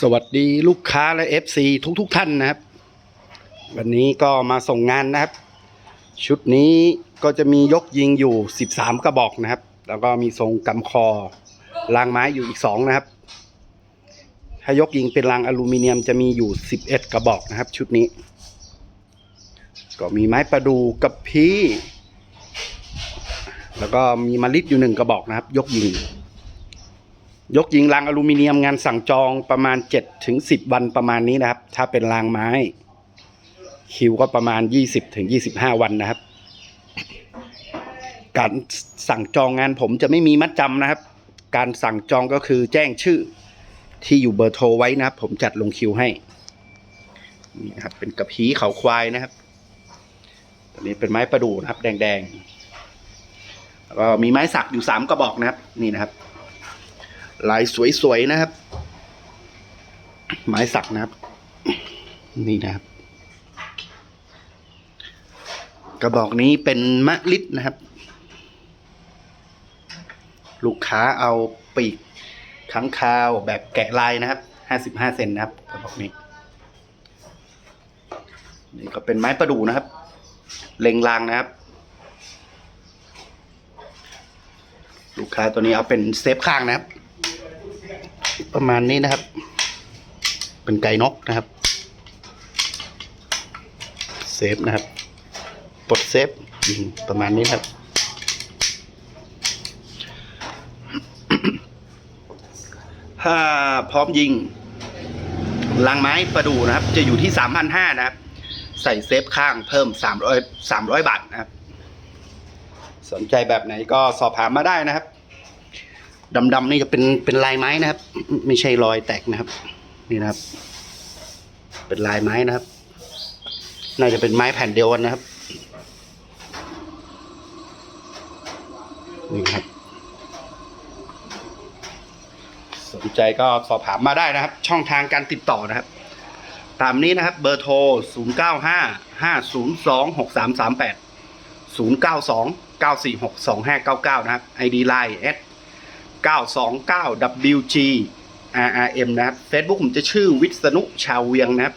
สวัสดีลูกค้าและ FC ทุกทุกๆท่านนะครับ วันนี้ก็มาส่งงานนะครับ ชุดนี้ก็จะมียกยิงอยู่ 13 กระบอกนะครับ แล้วก็มีทรงกำคอรางไม้อยู่อีก 2 นะครับ ถ้ายกยิงเป็นรางอลูมิเนียมจะมีอยู่ 11 กระบอกนะครับ ชุดนี้ ก็มีไม้ประดูกับพีแล้วก็มีมาลิดอยู่หนึ่งกระบอกนะครับ ยกยิง ยกยิงรางอลูมิเนียมงานสั่งจองประมาณ7ถึง10 วันประมาณนี้นะครับ ถ้าเป็นรางไม้ คิวก็ประมาณ 20ถึง25 วันนะครับ การสั่งจองงานผมจะไม่มีมัดจำนะครับ การสั่งจองก็คือแจ้งชื่อที่อยู่เบอร์โทรไว้นะครับ ผมจัดลงคิวให้นี่นะครับ เป็นกระพีเขาควายนะครับตัวนี้เป็นไม้ประดู่นะครับ แดงๆแล้วก็มีไม้สักอยู่สามกระบอกนะครับ นี่นะครับ ลายสวยๆนะครับ ไม้สักนะครับ นี่นะครับ กระบอกนี้เป็นมะลิดนะครับ ลูกค้าเอาปีกค้างคาวแบบแกะลายนะครับห้าสิบห้าเซนนะครับกระบอกนี้ นี่ก็เป็นไม้ประดู่นะครับ เล็งรางนะครับ ลูกค้าตัวนี้เอาเป็นเซฟข้างนะครับ ประมาณนี้นะครับ เป็นไก่นกนะครับเซฟนะครับปลดเซฟประมาณนี้ครับ ถ้าพร้อมยิงลังไม้ประดูนะครับ จะอยู่ที่สามพันห้านะครับ ใส่เซฟข้างเพิ่มสามร้อยสามร้อยบาทนะครับ สนใจแบบไหนก็สอบถามมาได้นะครับ ดำๆนี่จะเป็นเป็นลายไม้นะครับ ไม่ใช่รอยแตกนะครับ นี่นะครับ เป็นลายไม้นะครับ น่าจะเป็นไม้แผ่นเดียวกันนะครับนี่ครับ สนใจก็สอบถามมาได้นะครับ ช่องทางการติดต่อนะครับ ตามนี้นะครับ เบอร์โทร 0 9 5 5 0 2 6 3 3 8 0 9 2 9 4 6 2 5 9 9 นะครับ ID Line 929 WG RRM นะครับ Facebook ผมจะชื่อวิษณุชาวเวียงนะครับ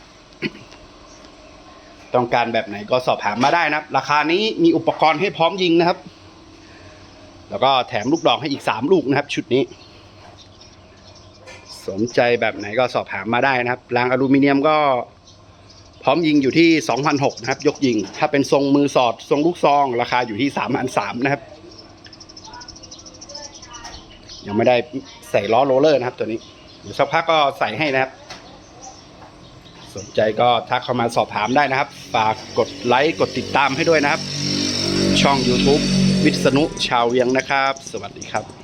ต้องการแบบไหนก็สอบถามมาได้นะครับ ราคานี้มีอุปกรณ์ให้พร้อมยิงนะครับ แล้วก็แถมลูกดอกให้อีก 3 ลูกนะครับ ชุดนี้ สนใจแบบไหนก็สอบถามมาได้นะครับ รางอลูมิเนียมก็พร้อมยิงอยู่ที่ 2,006นะครับ ยกยิง ถ้าเป็นทรงมือสอด ทรงลูกซอง ราคาอยู่ที่3,003นะครับ ยังไม่ได้ใส่ล้อโรลเลอร์นะครับ ตัวนี้เดี๋ยวสักพักก็ใส่ให้นะครับ สนใจก็ทักเข้ามาสอบถามได้นะครับ ฝากกดไลค์กดติดตามให้ด้วยนะครับ ช่อง YouTube วิษณุชาวเวียงนะครับ สวัสดีครับ